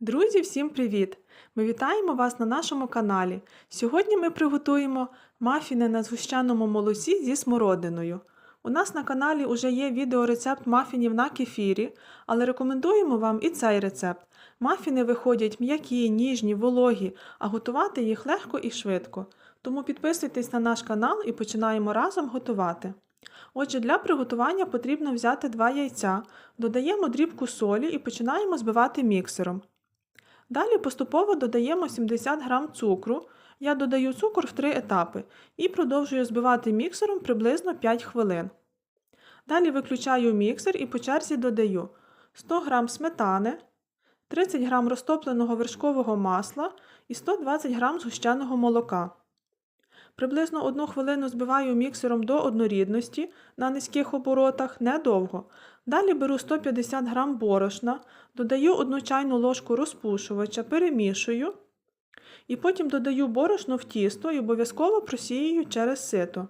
Друзі, всім привіт! Ми вітаємо вас на нашому каналі. Сьогодні ми приготуємо мафіни на згущеному молоці зі смородиною. У нас на каналі вже є відеорецепт мафінів на кефірі, але рекомендуємо вам і цей рецепт. Мафіни виходять м'які, ніжні, вологі, а готувати їх легко і швидко. Тому підписуйтесь на наш канал і починаємо разом готувати. Отже, для приготування потрібно взяти 2 яйця, додаємо дрібку солі і починаємо збивати міксером. Далі поступово додаємо 70 г цукру. Я додаю цукор в три етапи і продовжую збивати міксером приблизно 5 хвилин. Далі виключаю міксер і по черзі додаю 100 г сметани, 30 г розтопленого вершкового масла і 120 г згущеного молока. Приблизно 1 хвилину збиваю міксером до однорідності на низьких оборотах недовго. Далі беру 150 г борошна, додаю 1 чайну ложку розпушувача, перемішую і потім додаю борошно в тісто і обов'язково просіюю через сито.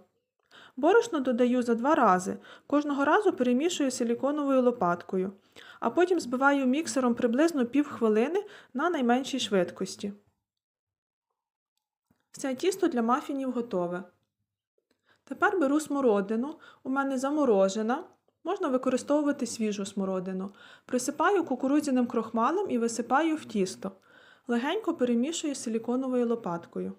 Борошно додаю за два рази, кожного разу перемішую силіконовою лопаткою, а потім збиваю міксером приблизно пів хвилини на найменшій швидкості. Все тісто для мафінів готове. Тепер беру смородину, у мене заморожена, можна використовувати свіжу смородину. Присипаю кукурудзяним крохмалем і висипаю в тісто. Легенько перемішую силіконовою лопаткою.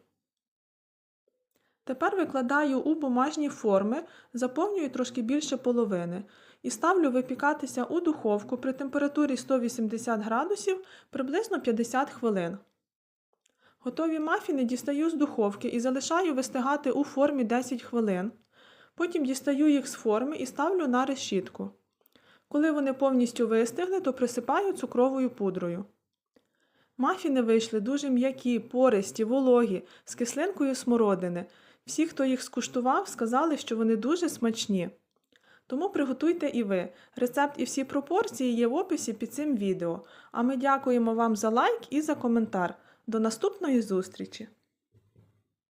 Тепер викладаю у бумажні форми, заповнюю трошки більше половини і ставлю випікатися у духовку при температурі 180 градусів приблизно 50 хвилин. Готові мафіни дістаю з духовки і залишаю вистигати у формі 10 хвилин. Потім дістаю їх з форми і ставлю на решітку. Коли вони повністю вистигли, то присипаю цукровою пудрою. Мафіни вийшли дуже м'які, пористі, вологі, з кислинкою смородини. Всі, хто їх скуштував, сказали, що вони дуже смачні. Тому приготуйте і ви. Рецепт і всі пропорції є в описі під цим відео. А ми дякуємо вам за лайк і за коментар. До наступної зустрічі!